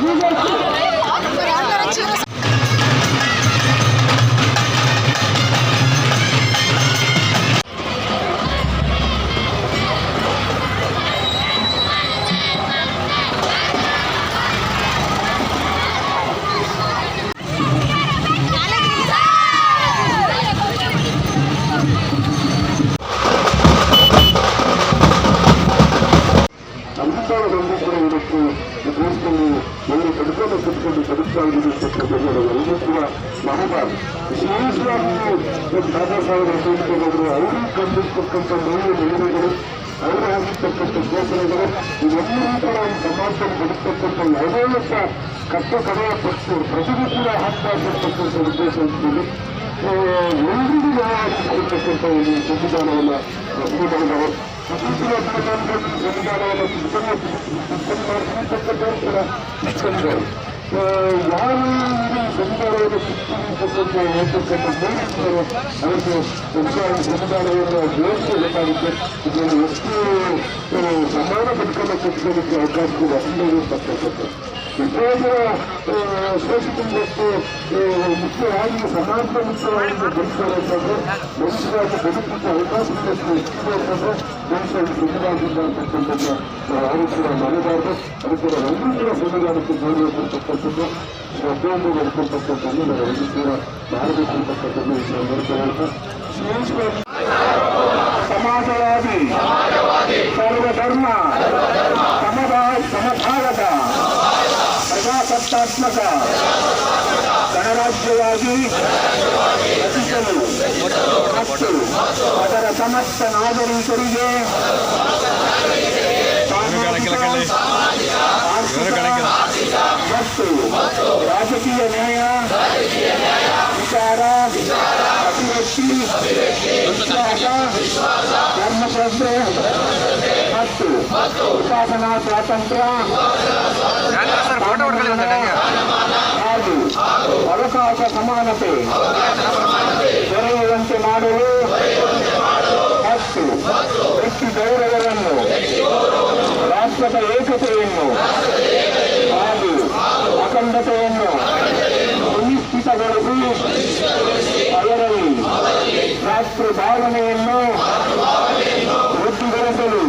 よかった。ಕಡ್ಕೊಂಡು ಕಟ್ಕೊಂಡು ಕಡಿತಾ ಇರತಕ್ಕಂಥದ್ದು ಕೂಡ ವಿಶೇಷವಾಗಿ ಬಾಬಾ ಸಾಹೇಬ್ ಅಂಬೇಡ್ಕರ್ ಅವರು ಕಂಡಿರ್ತಕ್ಕಂಥ ಮೌಲ್ಯ ಮಹಿಳೆಗಳು ಅವರು ಆಗಿರ್ತಕ್ಕಂಥ ಘೋಷಣೆಗಳು ಇವೆಲ್ಲರೂ ಕೂಡ ಒಂದು ಸಮಾಜದಲ್ಲಿ ಪಡಿಸ್ತಕ್ಕಂಥ ಯಾವುದೇ ಒಬ್ಬ ಕಟ್ಟ ಕಡೆಯ ಪಕ್ಷರು ಪ್ರತಿಭೆ ಕೂಡ ಹಕ್ಕಾಗಿರ್ತಕ್ಕಂಥ ಉದ್ದೇಶ ಅಂತೇಳಿ ಎಲ್ರಿಗೂ ನಾವು ಆಗಿರ್ತಕ್ಕಂಥ ಸಂವಿಧಾನವನ್ನು ಇಟ್ಕೊಂಡಿದ್ದಾರೆ ಯಾರು ಸೃಷ್ಟಿಸತಕ್ಕಂಥ ಹೇಳ್ತಕ್ಕಂಥ ಮೋದಿಯವರು ಅವರಿಗೆ ಜೋಡಿಸಬೇಕಾಗುತ್ತೆ ಇದನ್ನು ಎಷ್ಟು ಸಮಾನ ಪಡ್ಕೊಂಡು ಕಟ್ಟಿಕೊಳ್ಳಕ್ಕೆ ಅವಕಾಶ ಕೂಡ ಇಲ್ಲದಿರ್ತಕ್ಕಂಥದ್ದು ವಿದ್ಯಾರ್ಥಿಗಳ ಶೋಷಿತಂದಷ್ಟು ಮುಖ್ಯವಾಗಿ ಸಮಾಜದ ಮುಖ್ಯವಾಗಿ ಬದುಕಬೇಕಾದ್ರೆ ಮನುಷ್ಯರಾಗಿ ಬದುಕಿದ್ದ ಅವಕಾಶ ಇರಬೇಕಂದ್ರೆ ಮನುಷ್ಯ ಸಂವಿಧಾನದಿಂದ ಅಂತಕ್ಕಂಥದ್ದು ಯಾರು ಕೂಡ ಮರೆಯಬಾರ್ದು ಅದಕ್ಕೆ ಎಲ್ಲರೂ ಕೂಡ ಸಂವಿಧಾನಕ್ಕೆ ಗೌರವ ಕೊಡ್ತಕ್ಕಂಥದ್ದು, ಶ್ರದ್ಧೆಯಿಂದ ಬದುಕತಕ್ಕಂಥದ್ದು ನಾವೆಲ್ಲರೂ ಕೂಡ ಮಾಡಬೇಕು ಈ ಸಮಾಜವಾದಿ, ಸರ್ವಧರ್ಮ. ಪ್ರಜಾಸತ್ತಾತ್ಮಕ ಗಣರಾಜ್ಯವಾಗಿ ರಚಿಸಲು ಮತ್ತು ಅದರ ಸಮಸ್ತ ನಾಗರಿಕರಿಗೆ ಮತ್ತು ರಾಜಕೀಯ ನ್ಯಾಯ ವಿಚಾರ ಅಭಿವ್ಯಕ್ತಿ ವಿಶ್ವಾಸ ಧರ್ಮಶ್ರದ್ಧೆ ಮತ್ತು ಉಪಾಸನಾ ಸ್ವಾತಂತ್ರ್ಯ ಹಾಗೂ ಅವಕಾಶ ಸಮಾನತೆ ದೊರೆಯುವಂತೆ ಮಾಡಲು ಮತ್ತು ವ್ಯಕ್ತಿ ಗೌರವವನ್ನು ರಾಷ್ಟ್ರದ ಏಕತೆಯನ್ನು ಹಾಗೂ ಅಖಂಡತೆಯನ್ನು ಸುನಿಶ್ಚಿತಗೊಳಿಸಿ ಅದರಲ್ಲಿ ರಾಷ್ಟ್ರ ಭಾವನೆಯನ್ನು ವೃದ್ಧಿಗೊಳಿಸಲು